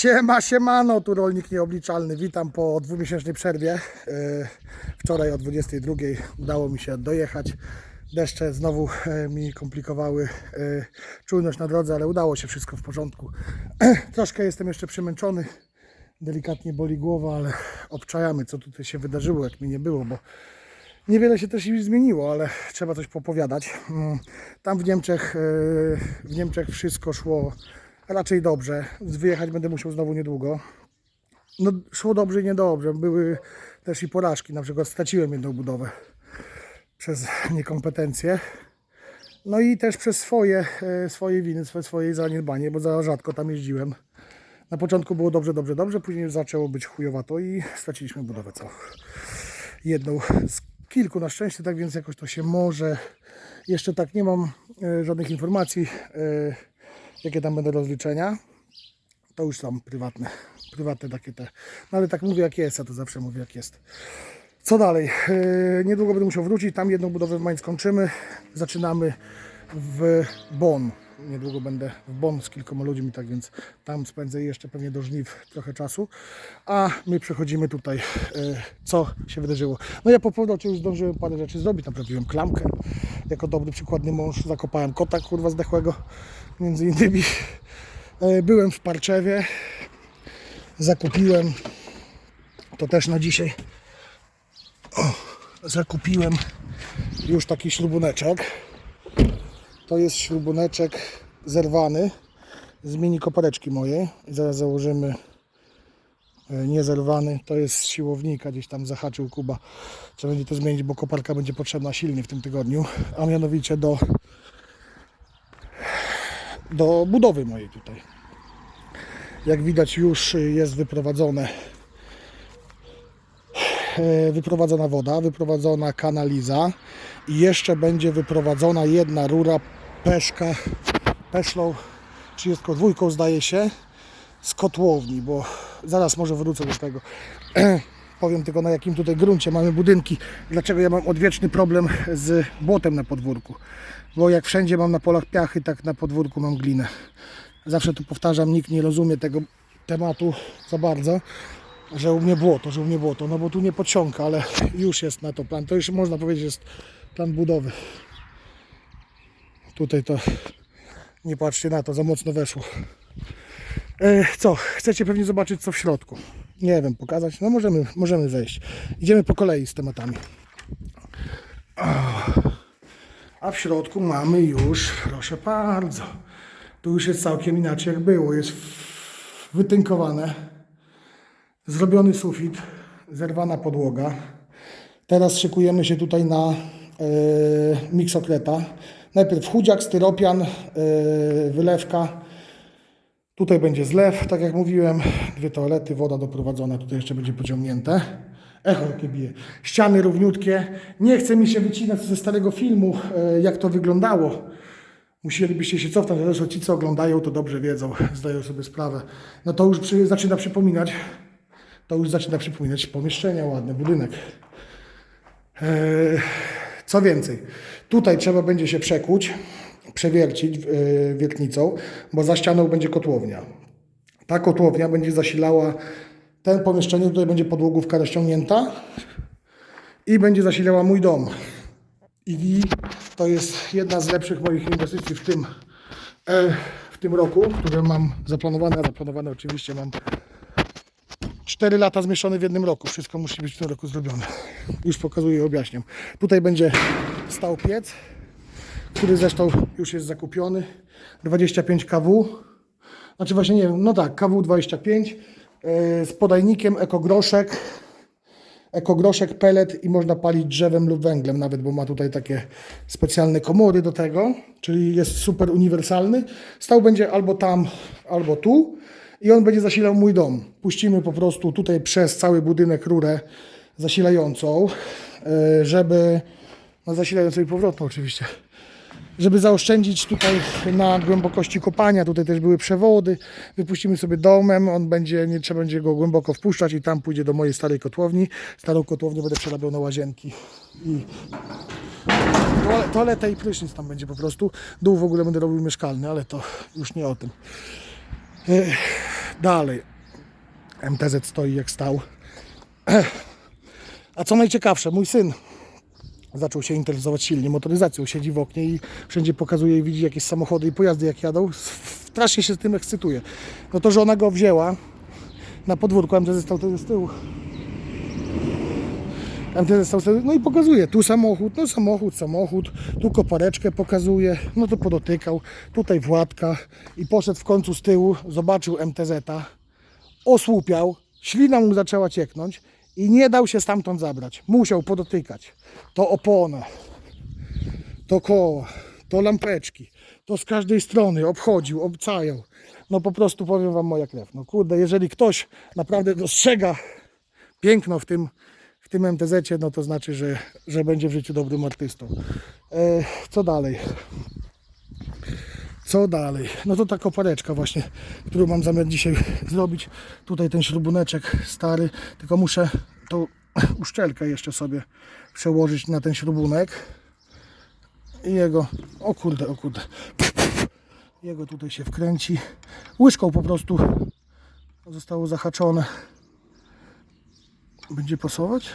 Siema, siemano, tu rolnik nieobliczalny. Witam po dwumiesięcznej przerwie. E, Wczoraj o 22 udało mi się dojechać. Deszcze znowu e, mi komplikowały e, czujność na drodze, ale udało się wszystko w porządku. Troszkę jestem jeszcze przemęczony. Delikatnie boli głowa, ale obczajamy, co tutaj się wydarzyło, jak mi nie było, bo Niewiele się też zmieniło, ale trzeba coś popowiadać. Mm, Tam w Niemczech, w Niemczech wszystko szło raczej dobrze. Wyjechać będę musiał znowu niedługo. No, szło dobrze i niedobrze. Były też i porażki. Na przykład straciłem jedną budowę przez niekompetencje. No i też przez swoje, e, swoje winy, swoje, zaniedbanie, bo za rzadko tam jeździłem. Na początku było dobrze, dobrze, dobrze, później zaczęło być chujowato i straciliśmy budowę całą jedną z kilku na szczęście, tak więc jakoś to się może. Jeszcze tak nie mam e, żadnych informacji, e, jakie tam będą rozliczenia. To już tam prywatne, prywatne takie te. No ale tak mówię jak jest, ja to zawsze mówię jak jest. Co dalej? E, niedługo będę musiał wrócić. Tam jedną budowę w Mainz kończymy. Zaczynamy w Bonn. Niedługo będę w Bonn z kilkoma ludźmi, tak więc tam spędzę jeszcze pewnie do żniw trochę czasu. A my przechodzimy tutaj, e, co się wydarzyło. No ja po powrocie już zdążyłem parę rzeczy zrobić. Naprawiłem klamkę. Jako dobry przykładny mąż zakopałem kota kurwa zdechłego. Między innymi E, byłem w Parczewie. Zakupiłem to też na dzisiaj. O, zakupiłem już taki śrubuneczek. To jest śrubuneczek zerwany z mini kopareczki mojej. Zaraz założymy e, niezerwany. To jest z siłownika, gdzieś tam zahaczył Kuba. Trzeba będzie to zmienić, bo koparka będzie potrzebna silnie w tym tygodniu. A mianowicie do, do budowy mojej tutaj. Jak widać już jest wyprowadzone e, wyprowadzona woda, wyprowadzona kanaliza i jeszcze będzie wyprowadzona jedna rura peszka, peszlą 32 zdaje się z kotłowni, bo zaraz może wrócę do tego. Powiem tylko na jakim tutaj gruncie mamy budynki. Dlaczego ja mam odwieczny problem z błotem na podwórku. Bo jak wszędzie mam na polach piachy, tak na podwórku mam glinę. Zawsze tu powtarzam, nikt nie rozumie tego tematu za bardzo, że u mnie błoto, że u mnie błoto, no bo tu nie podsiąka, ale już jest na to plan. To już można powiedzieć jest plan budowy. Tutaj to nie patrzcie na to, za mocno weszło. E, co? Chcecie pewnie zobaczyć co w środku. Nie wiem, pokazać? No możemy, możemy wejść. Idziemy po kolei z tematami. A w środku mamy już, proszę bardzo, tu już jest całkiem inaczej jak było. Jest wytynkowane, zrobiony sufit, zerwana podłoga. Teraz szykujemy się tutaj na e, miksokreta. Najpierw chudziak, styropian, e, wylewka. Tutaj będzie zlew, tak jak mówiłem. Dwie toalety, woda doprowadzona. Tutaj jeszcze będzie pociągnięte. Echo jakie bije. Ściany równiutkie. Nie chce mi się wycinać ze starego filmu, e, jak to wyglądało. Musielibyście się cofnąć, zresztą ci, co oglądają, to dobrze wiedzą, zdają sobie sprawę. No to już przy, zaczyna przypominać, to już zaczyna przypominać pomieszczenia ładne, budynek. Eee, co więcej, tutaj trzeba będzie się przekuć, przewiercić yy, wiertnicą, bo za ścianą będzie kotłownia. Ta kotłownia będzie zasilała ten pomieszczenie, tutaj będzie podłogówka rozciągnięta i będzie zasilała mój dom. I to jest jedna z lepszych moich inwestycji w tym, e, w tym roku, które mam zaplanowane, a zaplanowane oczywiście mam 4 lata zmieszczone w jednym roku. Wszystko musi być w tym roku zrobione. Już pokazuję i objaśniam. Tutaj będzie stał piec, który zresztą już jest zakupiony. 25 kW. Znaczy właśnie nie wiem, no tak, kW 25 e, z podajnikiem ekogroszek ekogroszek, pelet i można palić drzewem lub węglem nawet, bo ma tutaj takie specjalne komory do tego, czyli jest super uniwersalny. Stał będzie albo tam, albo tu i on będzie zasilał mój dom. Puścimy po prostu tutaj przez cały budynek rurę zasilającą, e, żeby, no zasilającą i powrotną oczywiście, żeby zaoszczędzić tutaj na głębokości kopania, tutaj też były przewody, wypuścimy sobie domem, on będzie, nie trzeba będzie go głęboko wpuszczać i tam pójdzie do mojej starej kotłowni. Starą kotłownię będę przerabiał na łazienki i toale- toaletę i prysznic tam będzie po prostu. Dół w ogóle będę robił mieszkalny, ale to już nie o tym. Dalej. MTZ stoi jak stał. A co najciekawsze, mój syn zaczął się interesować silnie motoryzacją. Siedzi w oknie i wszędzie pokazuje i widzi jakieś samochody i pojazdy jak jadą. Strasznie się z tym ekscytuje. No to żona go wzięła na podwórku, MTZ stał wtedy z tyłu. MTZ stał wtedy, no i pokazuje, tu samochód, no samochód, samochód, tu kopareczkę pokazuje, no to podotykał, tutaj Władka. I poszedł w końcu z tyłu, zobaczył MTZ-a, osłupiał, ślina mu zaczęła cieknąć. I nie dał się stamtąd zabrać. Musiał podotykać. To opona, to koła, to lampeczki, to z każdej strony obchodził, obcajał. No po prostu powiem wam moja krew. No kurde, jeżeli ktoś naprawdę dostrzega piękno w tym, tym MTZ-cie, no to znaczy, że, że będzie w życiu dobrym artystą. E, co dalej? Co dalej? No to ta kopareczka właśnie, którą mam zamiar dzisiaj zrobić. Tutaj ten śrubuneczek stary, tylko muszę tą uszczelkę jeszcze sobie przełożyć na ten śrubunek. I jego, o kurde, o kurde, jego tutaj się wkręci. Łyżką po prostu zostało zahaczone. Będzie pasować?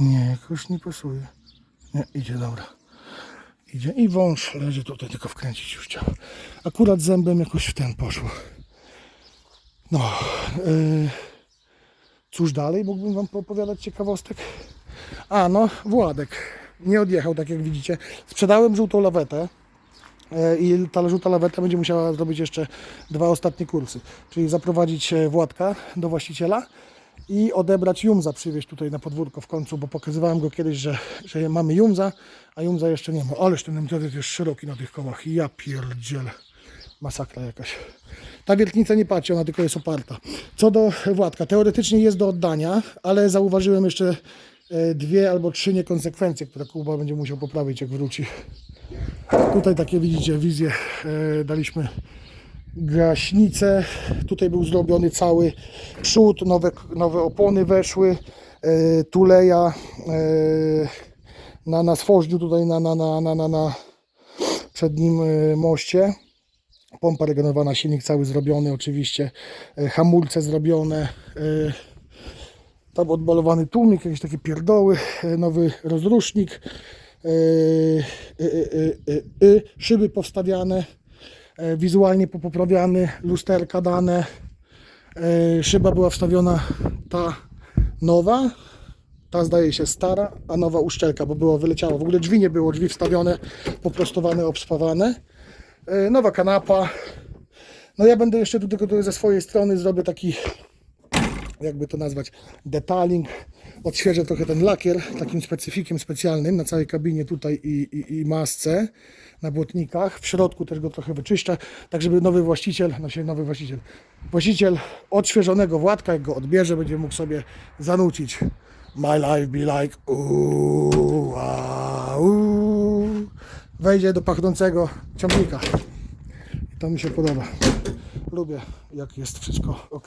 Nie, jakoś nie pasuje. Nie, idzie, dobra. Idzie i wąż leży tutaj, tylko wkręcić już chciał. Akurat zębem jakoś w ten poszło. No, yy, cóż dalej mógłbym Wam poopowiadać ciekawostek? A, no, Władek nie odjechał, tak jak widzicie. Sprzedałem żółtą lawetę i ta żółta laweta będzie musiała zrobić jeszcze dwa ostatnie kursy. Czyli zaprowadzić e, Władka do właściciela i odebrać Jumza, przywieźć tutaj na podwórko w końcu, bo pokazywałem go kiedyś, że, że mamy Jumza, a Jumza jeszcze nie ma. Ależ ten MTZ jest szeroki na tych kołach. Ja pierdzielę. Masakra jakaś. Ta wiertnica nie patrzy, ona tylko jest oparta. Co do Władka, teoretycznie jest do oddania, ale zauważyłem jeszcze e, dwie albo trzy niekonsekwencje, które Kuba będzie musiał poprawić, jak wróci. Tutaj takie widzicie wizję e, daliśmy gaśnicę. Tutaj był zrobiony cały przód, nowe, nowe opony weszły, e, tuleja e, na, na tutaj na, na, na, na, na, na przednim moście. Pompa regenerowana, silnik cały zrobiony oczywiście, hamulce zrobione, tam odbalowany tłumik, jakieś takie pierdoły, nowy rozrusznik, szyby powstawiane, e, wizualnie popoprawiany, lusterka dane, e, szyba była wstawiona ta nowa, ta zdaje się stara, a nowa uszczelka, bo było wyleciało. W ogóle drzwi nie było, drzwi wstawione, poprostowane, obspawane. E, Nowa kanapa. No ja będę jeszcze tylko tutaj ze swojej strony zrobię taki, jakby to nazwać, detaling. Odświeżę trochę ten lakier takim specyfikiem specjalnym na całej kabinie tutaj i, i, i masce na błotnikach. W środku też go trochę wyczyszczę, tak żeby nowy właściciel, no się nowy właściciel, właściciel odświeżonego Władka, jak go odbierze, będzie mógł sobie zanucić My life be like ooh. Wejdzie do pachnącego ciągnika. I to mi się podoba. Lubię, jak jest wszystko ok.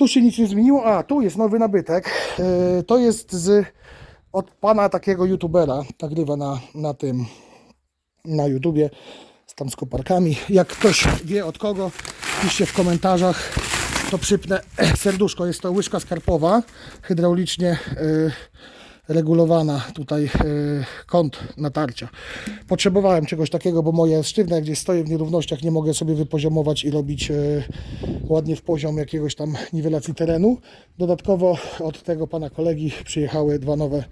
Tu się nic nie zmieniło. A, tu jest nowy nabytek. Yy, to jest z od pana takiego youtubera. Nagrywa na, na tym na YouTubie z tam z koparkami. Jak ktoś wie od kogo, piszcie w komentarzach, to przypnę serduszko. Jest to łyżka skarpowa, hydraulicznie y, regulowana tutaj y, kąt natarcia. Potrzebowałem czegoś takiego, bo moje sztywne, gdzieś stoję w nierównościach, nie mogę sobie wypoziomować i robić y, ładnie w poziom jakiegoś tam niwelacji terenu. Dodatkowo od tego pana kolegi przyjechały dwa nowe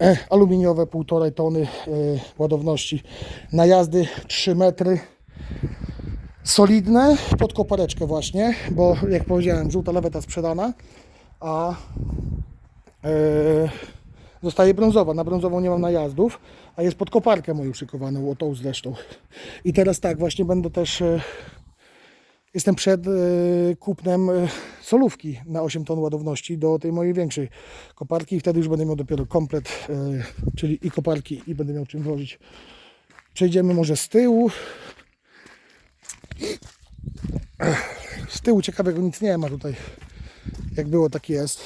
e, aluminiowe 1,5 tony e, ładowności na jazdy 3 metry solidne pod kopareczkę właśnie, bo jak powiedziałem żółta laweta sprzedana, a e, zostaje brązowa. Na brązową nie mam najazdów, a jest pod koparkę moją szykowaną, o tą zresztą. I teraz tak, właśnie będę też e, Jestem przed e, kupnem e, solówki na 8 ton ładowności do tej mojej większej koparki i wtedy już będę miał dopiero komplet, czyli i koparki i będę miał czym wozić. Przejdziemy może z tyłu. Z tyłu ciekawego nic nie ma tutaj. Jak było, tak jest.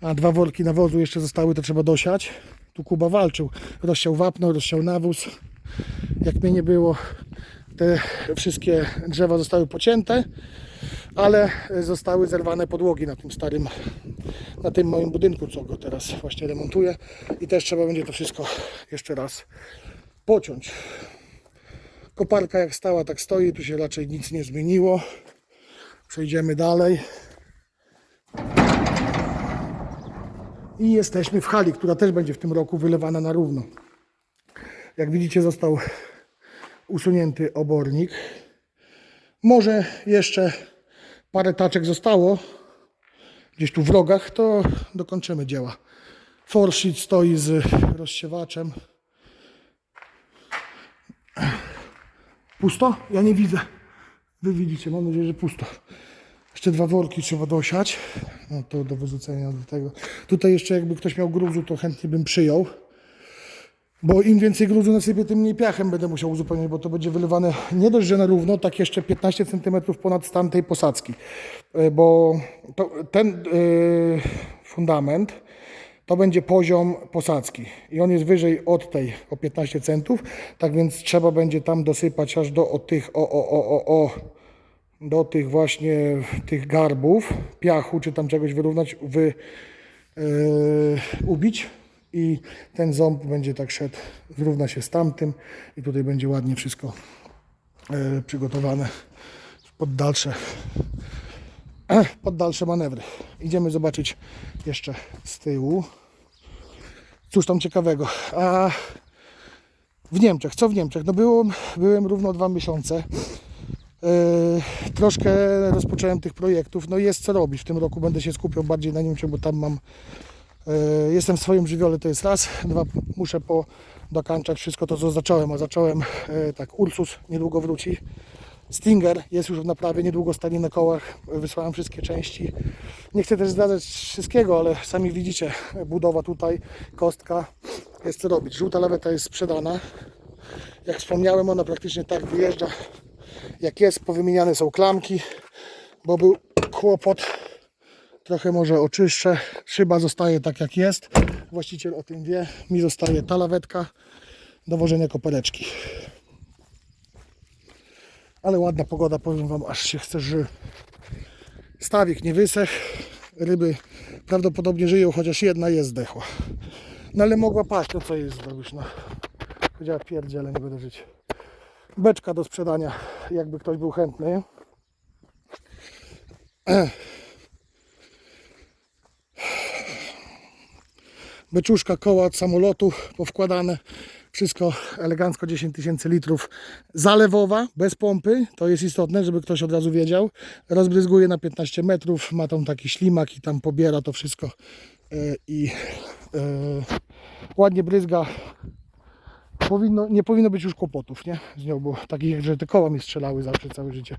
A dwa worki nawozu jeszcze zostały, to trzeba dosiać. Tu Kuba walczył. Rozsiał wapno, rozsiał nawóz. Jak mnie nie było, te wszystkie drzewa zostały pocięte, ale zostały zerwane podłogi na tym starym, na tym moim budynku, co go teraz właśnie remontuję. I też trzeba będzie to wszystko jeszcze raz pociąć. Koparka jak stała, tak stoi, tu się raczej nic nie zmieniło. Przejdziemy dalej. I jesteśmy w hali, która też będzie w tym roku wylewana na równo. Jak widzicie, został usunięty obornik. Może jeszcze parę taczek zostało gdzieś tu w rogach, to dokończymy dzieła. Forsheet stoi z rozsiewaczem. Pusto? Ja nie widzę. Wy widzicie, mam nadzieję, że pusto. Jeszcze dwa worki trzeba dosiać. No to do wyrzucenia do tego. Tutaj jeszcze jakby ktoś miał gruzu, to chętnie bym przyjął. Bo im więcej gruzu nasypię, tym mniej piachem będę musiał uzupełniać, bo to będzie wylewane nie dość, że na równo, tak jeszcze 15 cm ponad stan tej posadzki. E, Bo ten e, fundament to będzie poziom posadzki i on jest wyżej od tej o 15 centów, tak więc trzeba będzie tam dosypać aż do o tych o, o, o, o, o do tych właśnie tych garbów, piachu czy tam czegoś wyrównać, wy, yy, ubić i ten ząb będzie tak szedł, zrówna się z tamtym i tutaj będzie ładnie wszystko yy, przygotowane pod dalsze pod dalsze manewry. Idziemy zobaczyć jeszcze z tyłu. Cóż tam ciekawego. A w Niemczech, co w Niemczech? No byłem, byłem równo dwa miesiące. Yy, troszkę rozpocząłem tych projektów. No jest co robić. W tym roku będę się skupiał bardziej na Niemczech, bo tam mam. Yy, jestem w swoim żywiole, to jest raz. Dwa, muszę po dokańczać wszystko to, co zacząłem. A zacząłem yy, tak, Ursus niedługo wróci. Stinger jest już w naprawie, niedługo stanie na kołach. Wysłałem wszystkie części. Nie chcę też zdradzać wszystkiego, ale sami widzicie, budowa tutaj, kostka, jest co robić. Żółta laweta jest sprzedana. Jak wspomniałem, ona praktycznie tak wyjeżdża jak jest. Powymieniane są klamki, bo był kłopot. Trochę może oczyszczę. Szyba zostaje tak jak jest. Właściciel o tym wie. Mi zostaje ta lawetka do wożenia kopereczki. Ale ładna pogoda, powiem Wam, aż się chce, że stawik nie wysechł. Ryby prawdopodobnie żyją, chociaż jedna jest zdechła. No ale mogła paść, to co jest zrobić, no. Powiedziała pierdziele, nie będę żyć. Beczka do sprzedania, jakby ktoś był chętny. Beczuszka, koła od samolotu powkładane. Wszystko elegancko, 10 tysięcy litrów. Zalewowa, bez pompy, to jest istotne, żeby ktoś od razu wiedział. Rozbryzguje na 15 metrów, ma tam taki ślimak i tam pobiera to wszystko e, i e, ładnie bryzga. Powinno, nie powinno być już kłopotów nie? z nią, bo takich, że te koła mi strzelały zawsze całe życie.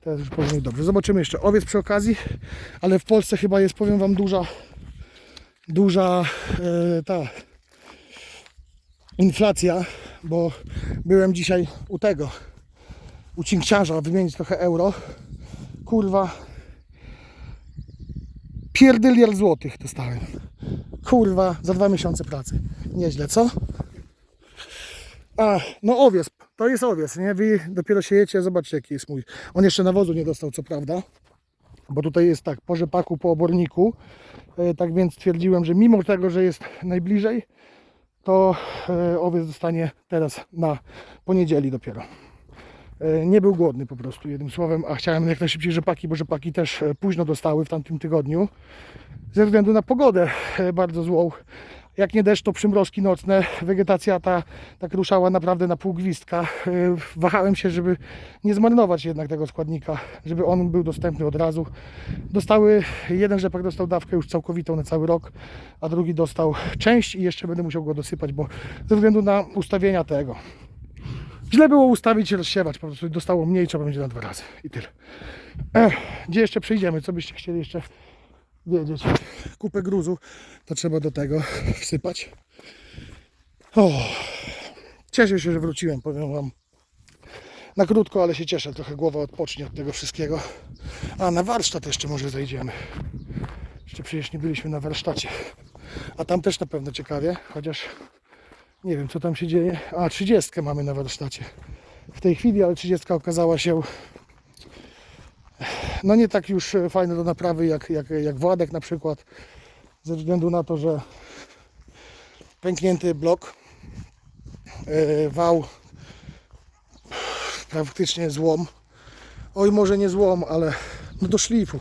Teraz już powinno być dobrze. Zobaczymy jeszcze owiec przy okazji, ale w Polsce chyba jest, powiem Wam, duża, duża e, ta inflacja, bo byłem dzisiaj u tego, u cinkciarza wymienić trochę euro. Kurwa, pierdyliard złotych dostałem. Kurwa, za dwa miesiące pracy. Nieźle, co? A, no owiec, to jest owiec, nie? Wy dopiero siejecie, zobaczcie jaki jest mój. On jeszcze nawozu nie dostał, co prawda. Bo tutaj jest tak, po rzepaku, po oborniku. E, Tak więc stwierdziłem, że mimo tego, że jest najbliżej, to e, owiec dostanie teraz na poniedzieli dopiero. E, Nie był głodny po prostu, jednym słowem, a chciałem jak najszybciej rzepaki, bo rzepaki też późno dostały w tamtym tygodniu. Ze względu na pogodę bardzo złą. Jak nie deszcz, to przymrozki nocne. Wegetacja ta tak ruszała naprawdę na pół gwizdka. E, Wahałem się, żeby nie zmarnować jednak tego składnika, żeby on był dostępny od razu. Dostały, jeden rzepak dostał dawkę już całkowitą na cały rok, a drugi dostał część i jeszcze będę musiał go dosypać, bo ze względu na ustawienia tego. Źle było ustawić i rozsiewać, po prostu dostało mniej, trzeba będzie na dwa razy i tyle. Ech, gdzie jeszcze przyjdziemy? Co byście chcieli jeszcze wiedzieć? Kupę gruzu to trzeba do tego wsypać. O, cieszę się, że wróciłem, powiem Wam. Na krótko, ale się cieszę, trochę głowa odpocznie od tego wszystkiego. A na warsztat jeszcze może zejdziemy. Jeszcze przecież nie byliśmy na warsztacie. A tam też na pewno ciekawie, chociaż nie wiem co tam się dzieje. A, 30 mamy na warsztacie. w tej chwili, ale 30 okazała się no nie tak już e, fajne do naprawy jak, jak, jak Władek na przykład, ze względu na to, że pęknięty blok, e, wał, praktycznie złom, oj może nie złom, ale no do szlifu.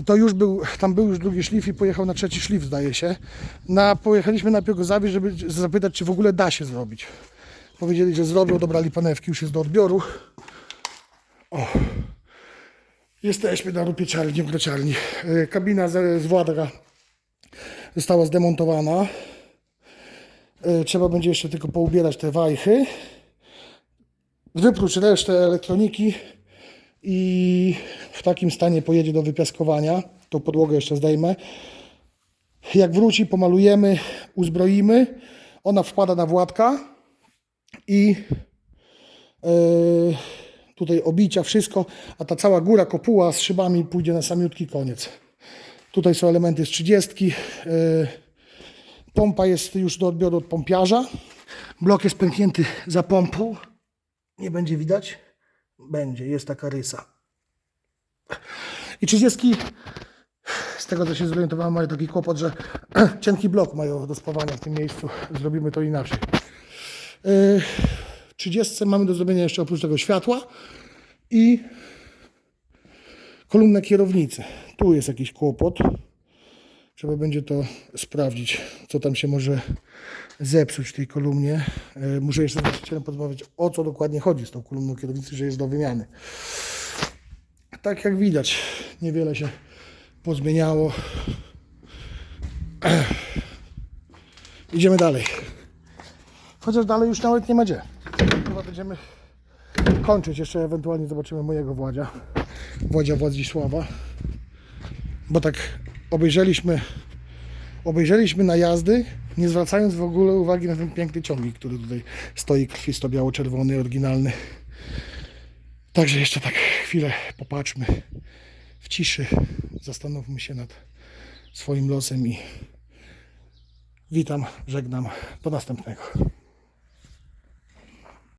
I to już był, tam był już drugi szlif i pojechał na trzeci szlif zdaje się. Na, pojechaliśmy najpierw go zawieźć, żeby zapytać czy w ogóle da się zrobić. Powiedzieli, że zrobią, dobrali panewki, już jest do odbioru. O. Jesteśmy na rupieciarni, w grociarni. E, Kabina z, z Władra została zdemontowana. E, Trzeba będzie jeszcze tylko poubierać te wajchy. Wyprócz resztę elektroniki i w takim stanie pojedzie do wypiaskowania. Tą podłogę jeszcze zdejmę. Jak wróci, pomalujemy, uzbroimy. Ona wpada na Władka i e, tutaj obicia, wszystko, a ta cała góra kopuła z szybami pójdzie na samiutki koniec. Tutaj są elementy z 30. Yy, Pompa jest już do odbioru od pompiarza. Blok jest pęknięty za pompą. Nie będzie widać? Będzie, jest taka rysa. I 30 z tego co się zorientowałem mają taki kłopot, że cienki blok mają do spawania w tym miejscu. Zrobimy to inaczej. Yy, 30 mamy do zrobienia jeszcze oprócz tego światła i kolumnę kierownicy. Tu jest jakiś kłopot. Trzeba będzie to sprawdzić, co tam się może zepsuć w tej kolumnie. E, Muszę jeszcze z właścicielem porozmawiać, o co dokładnie chodzi z tą kolumną kierownicy, że jest do wymiany. Tak jak widać, niewiele się pozmieniało. Idziemy dalej. Chociaż dalej już nawet nie ma gdzie. Będziemy kończyć. Jeszcze ewentualnie zobaczymy mojego Władzia. Władzia Władzisława. Bo tak obejrzeliśmy obejrzeliśmy najazdy, nie zwracając w ogóle uwagi na ten piękny ciągnik, który tutaj stoi krwisto biało-czerwony, oryginalny. Także jeszcze tak chwilę popatrzmy w ciszy, zastanówmy się nad swoim losem i witam, żegnam, do następnego.